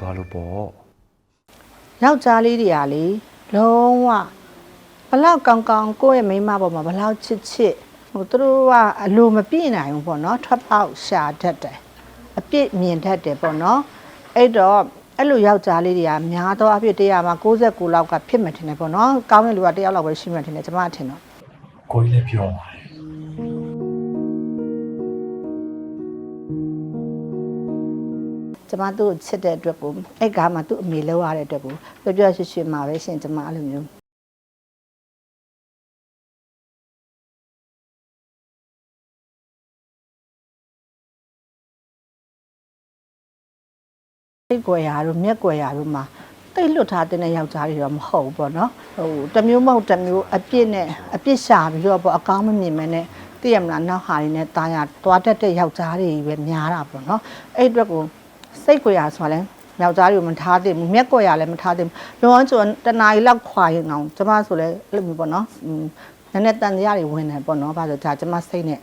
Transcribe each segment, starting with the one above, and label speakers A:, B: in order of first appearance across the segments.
A: သွားလို့ပေါ့
B: ယောက်ျားလေးတွေကလေလုံးဝဘလောက်ကောင်းကောင်းကိုယ့်ရဲ့မိန်းမပေါ်မှာဘလောက်ချစ်ချစ်ဟိုသူတို့ကအလိုမပြည့်နိုင်ဘူးပေါ့နော်ထွက်ပေါက်ရှာတတ်တယ်အပြစ်မြင်တတ်တယ်ပေါ့နော်အဲ့တော့အဲ့လိုယောက်ျားလေးတွေကများသောအဖြစ်တရားမှာ69လောက်ကဖြစ်မှထင်တယ်ပေါ့နော်ကောင်းတဲ့လူကတယောက်လောက်ပဲရှိမှထင်တယ်ကျွန်မထင်တော့
A: ကိုကြီးလည်းပြောပါတယ်
B: ကျမသူ့ကိုချစ်တဲ့အတွက်ကိုအဲ့ကားမှာသူ့အမေလောက်ရတဲ့အတွက်ကိုပြောပြောရွှင်ရွှင်မှာပဲရှင်ကျမအဲ့လိုမျိုးစိတ်ကွယ်ရာတို့မျက်ကွယ်ရာတို့မှာတိတ်လွတ်ထားတဲ့ယောက်ျားတွေတော့မဟုတ်ဘူးပေါ့နော်ဟိုတစ်မျိုးမဟုတ်တစ်မျိုးအပြစ်နဲ့အပြစ်ရှာပြီးတော့ပေါ့အကောင်းမမြင်မဲနဲ့သိရမလားနောက်ဟာတွေနဲ့တာယာသွားတတ်တဲ့ယောက်ျားတွေပဲများတာပေါ့နော်အဲ့အတွက်ကို စိတ်ကြွရဆိုတာလဲယောက်ျားတွေကိုမထားသင့်ဘူးမျက်ကြွရလည်းမထားသင့်ဘူးလုံးဝကျွန်တော်တနားရီလောက်ခွာရင်အောင်ကျမဆိုလဲအဲ့လိုမျိုးပေါ့နော်อืมနည်းနည်းတန်တရားတွေဝင်တယ်ပေါ့နော်ဘာလို့ဒါကျမစိတ်နဲ့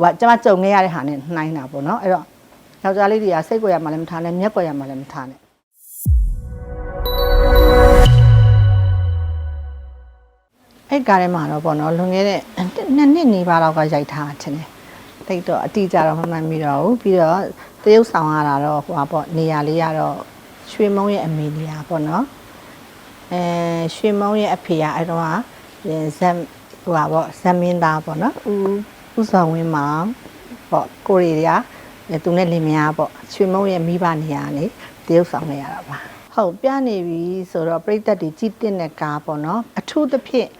B: ဟိုကျမကြုံခဲ့ရတဲ့ဟာနဲ့နှိုင်းတာပေါ့နော်အဲ့တော့ယောက်ျားလေးတွေကစိတ်ကြွရမှလည်းမထားနဲ့မျက်ကြွရမှလည်းမထားနဲ့အဲ့ကားထဲမှာတော့ပေါ့နော်လွန်ခဲ့တဲ့နှစ်နှစ်နေပါတော့ကရိုက်ထားတယ်တယ် တိတ်တော့အတိအကျတော့မမှန်မိတော့ဘူးပြီးတော့တရုပ်ဆောင်ရတာတော့ဟိုပါပေါ့နေရာလေးကတော့ရွှေမုံရဲ့အမေနေရာပေါ့နော်အဲရွှေမုံရဲ့အဖေကအဲ့တော့ကဇမ်ဟိုပါပေါ့ဇမ်မင်းသားပေါ့နော်ဦးဦးဆောင်ဝင်းမောင်ပေါ့ကိုရီးယားအဲသူနဲ့လင်မယားပေါ့ရွှေမုံရဲ့မိဘနေရာနေတရုပ်ဆောင်နေရတာပါဟုတ်ပြနေပြီဆိုတော့ပြိသက်တွေကြည်တင်တဲ့ကားပေါ့နော်အထူးသဖြင့်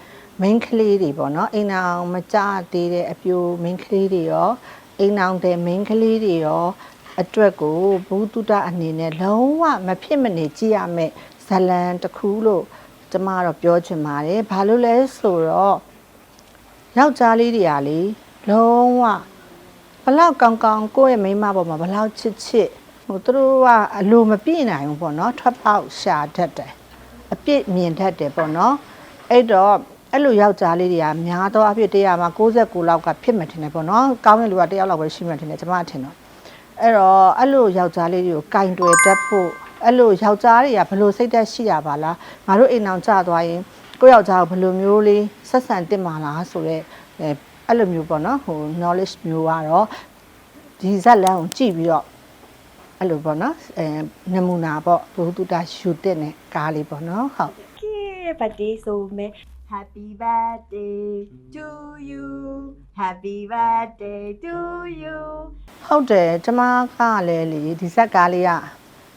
B: မိန်းကလေးတွေပေါ့နော်အိမ်အောင်မကြသေးတဲ့အပြိုမိန်းကလေးတွေရောအိမ်အောင်တဲ့မိန်းကလေးတွေရောအတွက်ကိုဘုသူတ္တအနေနဲ့လုံးဝမဖြစ်မနေကြည့်ရမယ်ဇလံတစ်ခုလို့ကျမတော့ပြောချင်ပါတယ်ဘာလို့လဲဆိုတော့ယောက်ျားလေးတွေကလေလုံးဝဘလောက်ကောင်းကောင်းကိုယ့်ရဲ့မိန်းမပေါ်မှာဘလောက်ချစ်ချစ်ဟိုသူတို့ကအလိုမပြည့်နိုင်ဘူးပေါ့နော်ထွက်ပေါက်ရှာတတ်တယ်အပြစ်မြင်တတ်တယ်ပေါ့နော်အဲ့တော့ အဲ့လိုယောက်ျားလေးတွေကများသောအဖြစ်တရားမှာ69လောက်ကဖြစ်မှထင်တယ်ပေါ့နော်ကောင်းတဲ့လူကတယောက်လောက်ပဲရှိမှထင်တယ်ကျွန်မထင်တော့အဲ့တော့အဲ့လိုယောက်ျားလေးတွေကိုကင်တွယ်တတ်ဖို့အဲ့လိုယောက်ျားတွေကဘယ်လိုစိတ်သက်ရှိရပါလားငါတို့အိမ်အောင်ကြသွားရင်ကိုယ့်ယောက်ျားကိုဘယ်လိုမျိုးလေးဆက်ဆံတင်ပါလားဆိုတော့အဲအဲ့လိုမျိုးပေါ့နော်ဟို knowledge မျိုးကတော့ဒီဇက်လန်းကိုကြည့်ပြီးတော့အဲ့လိုပေါ့နော်အဲနမူနာပေါ့ဘုသူတ္တယူတဲ့နဲ့ကားလေးပေါ့နော်ဟုတ်
C: Okay, birthday so me. Happy birthday to you. Happy birthday to you.
B: ဟုတ်တယ်ကျမကလည်းလေဒီဇက်ကားလေးက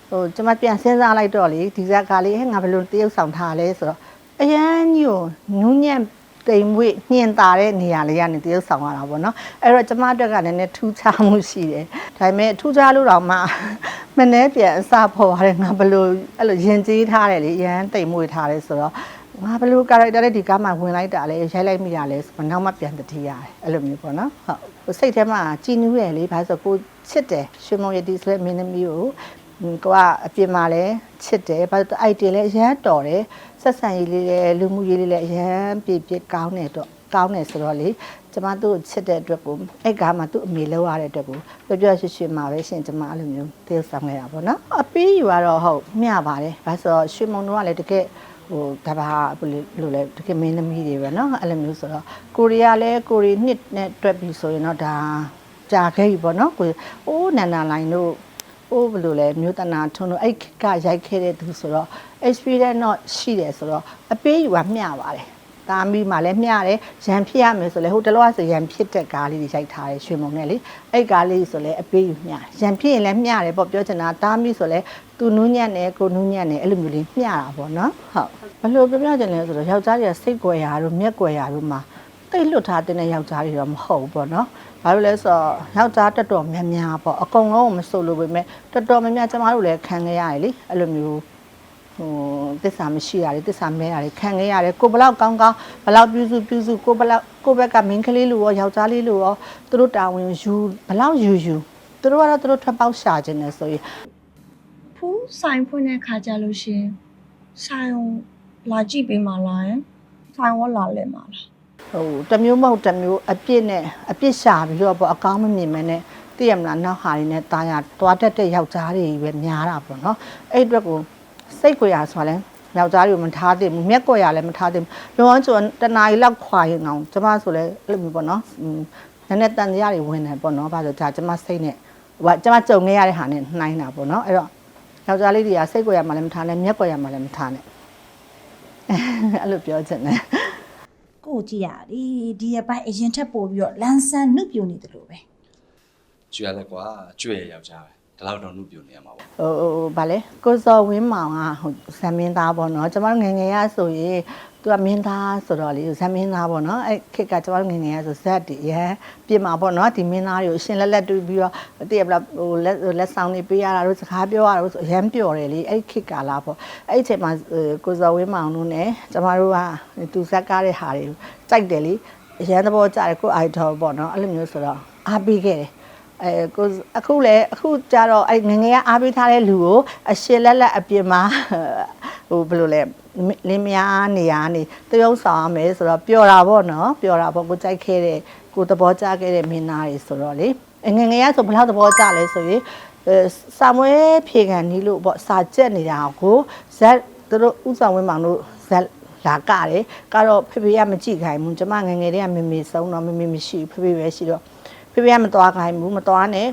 B: ဟိုကျမပြန်စဉ်းစားလိုက်တော့လေဒီဇက်ကားလေးဟဲ့ငါဘယ်လိုတရုပ်ဆောင်ထားလဲဆိုတော့အရန်ကြီးကိုနူးညံ့တိမ်မွေ့ညင်တာတဲ့နေရာလေးကနေတရုပ်ဆောင်ရတာပေါ့နော်အဲ့တော့ကျမအတွက်ကလည်းနည်းနည်းထူးခြားမှုရှိတယ်ဒါပေမဲ့ထူးခြားလို့တော့မှမနှဲပြန်အစပေါ်ရတယ်ငါဘယ်လိုအဲ့လိုရင်ကြီးထားတယ်လေအရန်တိမ်မွေ့ထားတယ်ဆိုတော့ ငါဘယ်လို character လေးဒီကားမှာဝင်လိုက်တာလဲရိုက်လိုက်မိတာလဲဆိုတော့နောက်မှပြန်တတိရတယ်အဲ့လိုမျိုးပေါ့နော်ဟုတ်ဟိုစိတ်ထဲမှာကြည်နူးရလေဘာလို့ဆိုကိုချစ်တယ်ရွှေမုံရည်ဒီဆိုလဲမင်းသမီးကိုဟိုကိုကအပြင်မှာလဲချစ်တယ်ဘာလို့အိုက်တင်လဲအရန်တော်တယ်ဆက်ဆံရေးလေးလဲလူမှုရေးလေးလဲအရန်ပြည့်ပြည့်ကောင်းတယ်တော့ကောင်းတယ်ဆိုတော့လေကျမသူ့ကိုချစ်တဲ့အတွက်ကိုအဲ့ကားမှာသူ့အမေလောက်ရတဲ့အတွက်ကိုပြောပြောရွှင်ရွှင်မှာပဲရှင်ကျမအဲ့လိုမျိုးသေဆောင်ခဲ့တာပေါ့နော်အပီးယူကတော့ဟုတ်မျှပါတယ်ဘာလို့ဆိုတော့ရွှေမုံတို့ကလည်းတကယ် ဟိုတဘာဘယ်လိုလဲတကယ်မင်းသမီးတွေပဲเนาะအဲ့လိုမျိုးဆိုတော့ကိုရီးယားလဲကိုရီနှစ်နဲ့တွက်ပြီးဆိုရင်တော့ဒါကြာခဲ့ပြီပေါ့เนาะကိုအိုးနန္ဒာလိုင်းတို့အိုးဘယ်လိုလဲမြို့တနာထွန်းတို့အဲ့ကရိုက်ခဲ့တဲ့သူဆိုတော့ experience တော့ရှိတယ်ဆိုတော့အပေးယူကမျှပါတယ် တာမီမှလည်းမျှတယ်ရန်ဖြစ်ရမယ်ဆိုလဲဟိုတလောကဆိုရန်ဖြစ်တဲ့ကားလေးတွေရိုက်ထားတယ်ရွှေမုံနဲ့လေအဲ့ကားလေးဆိုလဲအပေးယူမျှရန်ဖြစ်ရင်လည်းမျှတယ်ပေါ့ပြောချင်တာတာမီဆိုလဲသူနူးညံ့တယ်ကိုနူးညံ့တယ်အဲ့လိုမျိုးလေးမျှတာပေါ့နော်ဟုတ်ဘယ်လိုပြောပြချင်လဲဆိုတော့ယောက်ျားတွေကစိတ်ကြွယ်ရာတို့မျက်ကြွယ်ရာတို့မှာတိတ်လွတ်ထားတဲ့ယောက်ျားတွေတော့မဟုတ်ဘူးပေါ့နော်ဘာလို့လဲဆိုတော့ယောက်ျားတက်တော်များများပေါ့အကုန်လုံးကိုမဆိုလို့ပဲမဲ့တော်တော်များများကျမတို့လည်းခံခဲ့ရတယ်လေအဲ့လိုမျိုး ဟိုတစ္ဆာမရှိတာလေတစ္ဆာမဲတာလေခံခဲ့ရတယ်ကိုဘလောက်ကောင်းကောင်းဘလောက်ပြုစုပြုစုကိုဘလောက်ကိုဘက်ကမင်းကလေးလူရောယောက်ျားလေးလူရောသူတို့တာဝန်ယူဘလောက်ယူယူသူတို့ကတော့သူတို့ထွက်ပေါက်ရှာခြင်းနဲ့ဆိုရင်
D: ဖူးဆိုင်ဖွင့်တဲ့ခါကြလို့ရှရင်ဆိုင်ကိုလာကြည့်ပေးမှလားယင်ဆိုင်ရောလာလဲမှလား
B: ဟိုတစ်မျိုးမဟုတ်တစ်မျိုးအပြစ်နဲ့အပြစ်ရှာပြီးတော့ပေါ့အကောင်းမမြင်မဲနဲ့သိရမလားနောက်ဟာတွေနဲ့တာယာတွားတတ်တဲ့ယောက်ျားတွေပဲများတာပေါ့နော်အဲ့အတွက်ကို စိတ်ကြွရဆိုတာလဲယောက်ျားတွေကိုမထားသင့်ဘူးမျက်ကွက်ရလည်းမထားသင့်ဘူးလုံးဝကျွန်တော်တနားရီလောက်ခွာရင်အောင်ကျမဆိုလဲအဲ့လိုမျိုးပေါ့နော်อืมနည်းနည်းတန်တရားတွေဝင်တယ်ပေါ့နော်ဘာလို့ကြာကျမစိတ်နဲ့ဟိုကကျမကြုံခဲ့ရတဲ့ဟာနဲ့နှိုင်းတာပေါ့နော်အဲ့တော့ယောက်ျားလေးတွေကစိတ်ကြွရမှလည်းမထားနဲ့မျက်ကွက်ရမှလည်းမထားနဲ့အဲ့လိုပြောချင်တယ်
E: ကိုကြည့်ရလေဒီရပိုင်းအရင်ထက်ပို့ပြီးတော့လန်ဆန်နှုတ်ပြနေတယ်လို့ပဲ
F: ကျွေရလဲကွာကျွေရယောက်ျားပဲ ဒီလောက်တော့နှုတ်ပြနေရမှာပေါ့
B: ဟိုဟိုဟိုဗာလဲကိုစော်ဝင်းမောင်ကဟိုဇမင်းသားပေါ့နော်ကျမတို့ငယ်ငယ်ရဆိုရင်သူကမင်းသားဆိုတော့လေဇမင်းသားပေါ့နော်အဲ့ခက်ကကျမတို့ငယ်ငယ်ရဆိုဇက်တည်းရန်ပြင်မှာပေါ့နော်ဒီမင်းသားတွေကိုအရှင်လက်လက်တူပြီးတော့တည့်ရပလားဟိုလက်လက်ဆောင်တွေပေးရတာတို့စကားပြောရတာတို့ဆိုအရန်ပျော်တယ်လေအဲ့ခက်ကလာပေါ့အဲ့အချိန်မှာကိုစော်ဝင်းမောင်တို့ ਨੇ ကျမတို့ကသူဇက်ကားတဲ့ဟာတွေကြိုက်တယ်လေအရန်သဘောကျတယ်ကိုအိုက်တော်ပေါ့နော်အဲ့လိုမျိုးဆိုတော့အားပေးခဲ့တယ် အဲကိုအခုလည်းအခုကြတော့အဲငယ်ငယ်ကအားပေးထားတဲ့လူကိုအရှင်လက်လက်အပြင်မှာဟိုဘယ်လိုလဲလင်းမယားနေရာနေတရုပ်ဆောင်ရမယ်ဆိုတော့ပျော်တာပေါ့နော်ပျော်တာပေါ့ကိုကြိုက်ခဲ့တဲ့ကိုသဘောကျခဲ့တဲ့မင်းသားတွေဆိုတော့လေအငယ်ငယ်ကဆိုဘယ်လောက်သဘောကျလဲဆိုရင်အဲစာမွေးဖြေခံနီးလို့ပေါ့စာကြက်နေတာကိုဇက်သူတို့ဥဆောင်ဝင်းမောင်တို့ဇက်လာကတယ်ကတော့ဖေဖေကမကြည့်ခိုင်းဘူးကျမငယ်ငယ်တည်းကမေမေဆုံးတော့မေမေမရှိဘူးဖေဖေပဲရှိတော့ ဖေဖေကမသွားခိုင်းဘူးမသွားနဲ့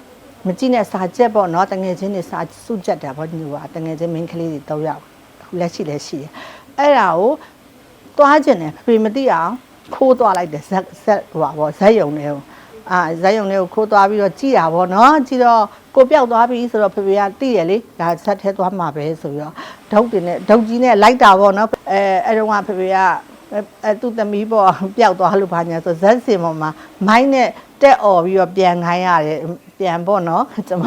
B: မကြည့်နဲ့စာချက်ပေါ့နော်တငယ်ချင်းတွေစာစုချက်တာပေါ့ညူကတငယ်ချင်းမင်းကလေးတွေတော့ရောက်အခုလက်ရှိလက်ရှိတယ်အဲ့ဒါကိုသွားကျင်တယ်ဖေဖေမသိအောင်ခိုးသွားလိုက်တယ်ဇက်ဇက်ဟိုပါပေါ့ဇက်ယုံတွေကိုအာဇက်ယုံတွေကိုခိုးသွားပြီးတော့ကြည်တာပေါ့နော်ကြည်တော့ကိုပြောက်သွားပြီဆိုတော့ဖေဖေကသိရလေဒါဇက်ထဲသွားမှာပဲဆိုပြီးတော့ဒုတ်တင်နဲ့ဒုတ်ကြီးနဲ့လိုက်တာပေါ့နော်အဲအဲ့တော့ကဖေဖေကအဲသူ့သမီးပေါ့ပျောက်သွားလို့ဘာညာဆိုဇက်စင်ပေါ်မှာမိုင်းနဲ့ တက်អော်ပြီးတော့ပြန်ခိုင်းရတယ်ပြန်ပေါ့နော်ကျွန်မ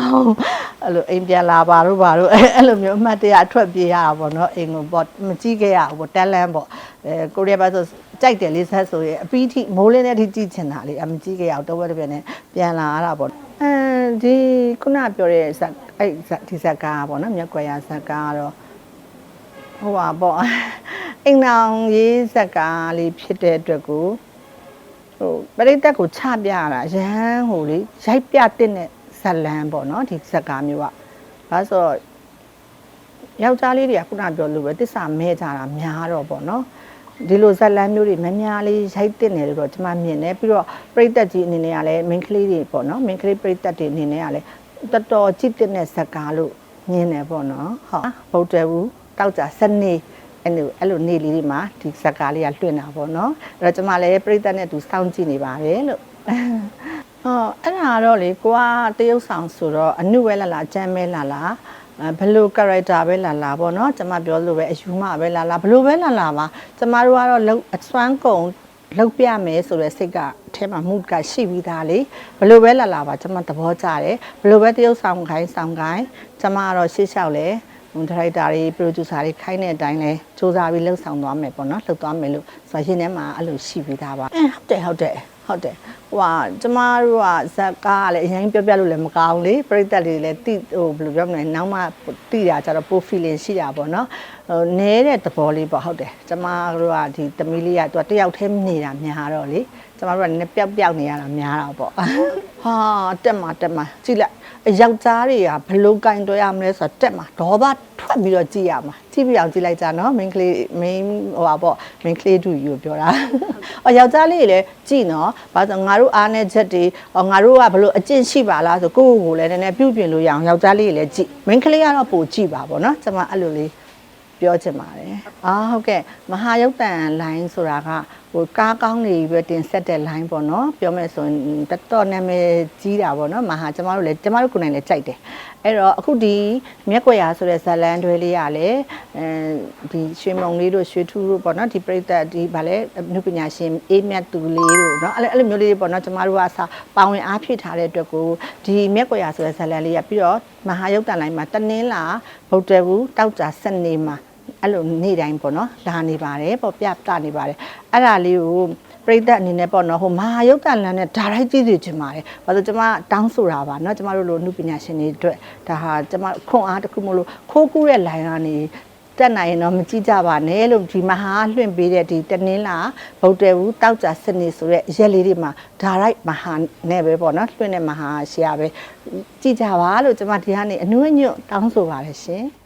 B: အဲ့လိုအိမ်ပြန်လာပါတော့ပါတော့အဲ့လိုမျိုးအမှတ်တရအထွက်ပြေးရတာပေါ့နော်အိမ်ကိုပေါ့မကြည့်ခဲ့ရဘူးပေါ့တက်လန်းပေါ့အဲကိုရီးယားဘာဆိုကြိုက်တယ်လေးဆက်ဆိုရင်အပီးထိမိုးလင်းတဲ့အထိကြည့်ချင်တာလေအမကြည့်ခဲ့ရအောင်တော့ဝက်တစ်ပြန်နဲ့ပြန်လာရတာပေါ့အဲဒီခုနပြောတဲ့ဇက်အဲ့ဇက်ဒီဇက်ကားပေါ့နော်မြက်ကွယ်ရဇက်ကားကတော့ဟိုပါပေါ့အိမ်နောင်ရေးဇက်ကားလေးဖြစ်တဲ့အတွက်ကို ဟိုပရိသတ်ကိုချပြရတာရမ်းဟိုလေရိုက်ပြတဲ့နဲ့ဇက်လန်းပေါ့နော်ဒီဇက်ကားမျိုးကဒါဆိုတော့ယောက်ျားလေးတွေကခုနပြောလို့ပဲတစ္ဆာမဲကြတာများတော့ပေါ့နော်ဒီလိုဇက်လန်းမျိုးတွေများများလေးရိုက်တဲ့နေလို့တော့ကျွန်မမြင်တယ်ပြီးတော့ပရိသတ်ကြီးအနေနဲ့ကလည်းမင်းကလေးတွေပေါ့နော်မင်းကလေးပရိသတ်တွေအနေနဲ့ကလည်းတော်တော်ကြည့်တဲ့နဲ့ဇက်ကားလို့မြင်တယ်ပေါ့နော်ဟုတ်ဗုဒ္ဓဘူးတောက်ကြစနေ အဲ့လိုအဲ့လိုနေလေးတွေမှာဒီဇက်ကားလေးကလွှင့်တာပေါ့နော်အဲ့တော့ကျွန်မလည်းပရိသတ်နဲ့သူစောင့်ကြည့်နေပါတယ်လို့ဟောအဲ့ဒါကတော့လေကိုကတရုပ်ဆောင်ဆိုတော့အနုပဲလာလာအကျမ်းပဲလာလာအဲဘယ်လို character ပဲလာလာပေါ့နော်ကျွန်မပြောလို့ပဲအယူမပဲလာလာဘယ်လိုပဲလာလာပါကျွန်မတို့ကတော့လုံအစွမ်းကုန်လောက်ပြမယ်ဆိုတဲ့စိတ်ကအထဲမှာ mood ကရှိပြီးသားလေဘယ်လိုပဲလာလာပါကျွန်မသဘောကျတယ်ဘယ်လိုပဲတရုပ်ဆောင်ခိုင်းဆောင်ခိုင်းကျွန်မကတော့ရှေ့လျှောက်လဲ ဒါရိုက်တာတွေ producer တွေခိုင်းတဲ့အတိုင်းလဲစူးစမ်းပြီးလှုပ်ဆောင်သွားမယ်ပေါ့နော်လှုပ်သွားမယ်လို့ဆိုရင်ထဲမှာအဲ့လိုရှိပြီးသားပါအဲဟုတ်တယ်ဟုတ်တယ်ဟုတ်တယ်ဟိုဟာကျမတို့ကဇက်ကားကလည်းအရင်ပြောပြလို့လည်းမကောင်းလေပြိသက်တွေလည်းတိဟိုဘယ်လိုပြောမလဲနောက်မှတိတာကြတော့ပို feeling ရှိတာပေါ့နော်ဟိုနဲတဲ့သဘောလေးပေါ့ဟုတ်တယ်ကျမတို့ကဒီသမီးလေးကသူကတယောက်တည်းနေတာများတော့လေကျမတို့ကလည်းပျောက်ပျောက်နေရတာများတာပေါ့ဟာတက်မှာတက်မှာကြည့်လိုက်အ ယောက်ျားတွေကဘယ်လိုကင်တွဲရမလဲဆိုတော့တက်မှာဒေါဘထွက်ပြီးတော့ကြည့်ရမှာကြည့်ပြီးအောင်ကြည့်လိုက်ကြနော် main ကလေး main ဟိုပါပေါ့ main ကလေးတူယူပြောတာအော်ယောက်ျားလေးတွေလည်းကြည့်နော်ဘာလို့ငါတို့အားနဲ့ချက်တွေဟောငါတို့ကဘယ်လိုအကျင့်ရှိပါလားဆိုကိုယ့်ကိုယ်ကိုလည်းနည်းနည်းပြုပြင်လို့ရအောင်ယောက်ျားလေးတွေလည်းကြည့် main ကလေးကတော့ပိုကြည့်ပါပေါ့နော်ကျွန်မအဲ့လိုလေးပြောချင်ပါတယ်။အာဟုတ်ကဲ့မဟာယုတ်တန် line ဆိုတာက ဟိုကားကောင်းနေပဲတင်ဆက်တဲ့ line ပေါ့နော်။ပြောမယ်ဆိုရင်တော်တော်နာမည်ကြီးတာပေါ့နော်။မဟာကျမတို့လည်းကျမတို့ကိုယ်တိုင်လည်းကြိုက်တယ်။အဲ့တော့အခုဒီမျက်ကွယ်ရာဆိုတဲ့ဇာလန်တွဲလေးကလည်းအဲဒီရွှေမုံလေးတို့ရွှေထူးတို့ပေါ့နော်ဒီပြိတ္တဒီဗာလဲအနုပညာရှင်အေးမြတ်သူလေးတို့နော်အဲ့လိုအဲ့လိုမျိုးလေးတွေပေါ့နော်ကျမတို့ကအစားပါဝင်အားဖြည့်ထားတဲ့အတွက်ကိုဒီမျက်ကွယ်ရာဆိုတဲ့ဇာလန်လေးကပြီးတော့မဟာယုတ်တန် line မှာတနင်းလာဗုဒ္ဓဘူးတောက်ကြစနေမှာ အဲ့လိုနေ့တိုင်းပေါ့နော်လာနေပါတယ်ပေါ့ပြပြနေပါတယ်အဲ့ဒါလေးကိုပရိသတ်အနေနဲ့ပေါ့နော်ဟိုမဟာယုတ်တန်လန်းနဲ့ဒါရိုက်ကြည့်စီချင်ပါတယ်။ဘာလို့ကျွန်မတောင်းဆိုတာပါနော်ကျွန်မတို့လိုလူပညာရှင်တွေအတွက်ဒါဟာကျွန်မခွန်အားတစ်ခုမလို့ခိုးကူးတဲ့ line ကနေတက်နိုင်ရင်တော့မကြည့်ကြပါနဲ့လို့ဒီမဟာလွှင့်ပေးတဲ့ဒီတနင်္လာဗုဒ္ဓဝူတောက်ကြစနေဆိုတဲ့အရက်လေးတွေမှာဒါရိုက်မဟာနဲ့ပဲပေါ့နော်လွှင့်တဲ့မဟာရှာပဲကြည့်ကြပါလို့ကျွန်မဒီကနေအနှွှဲ့ညွတ်တောင်းဆိုပါတယ်ရှင်။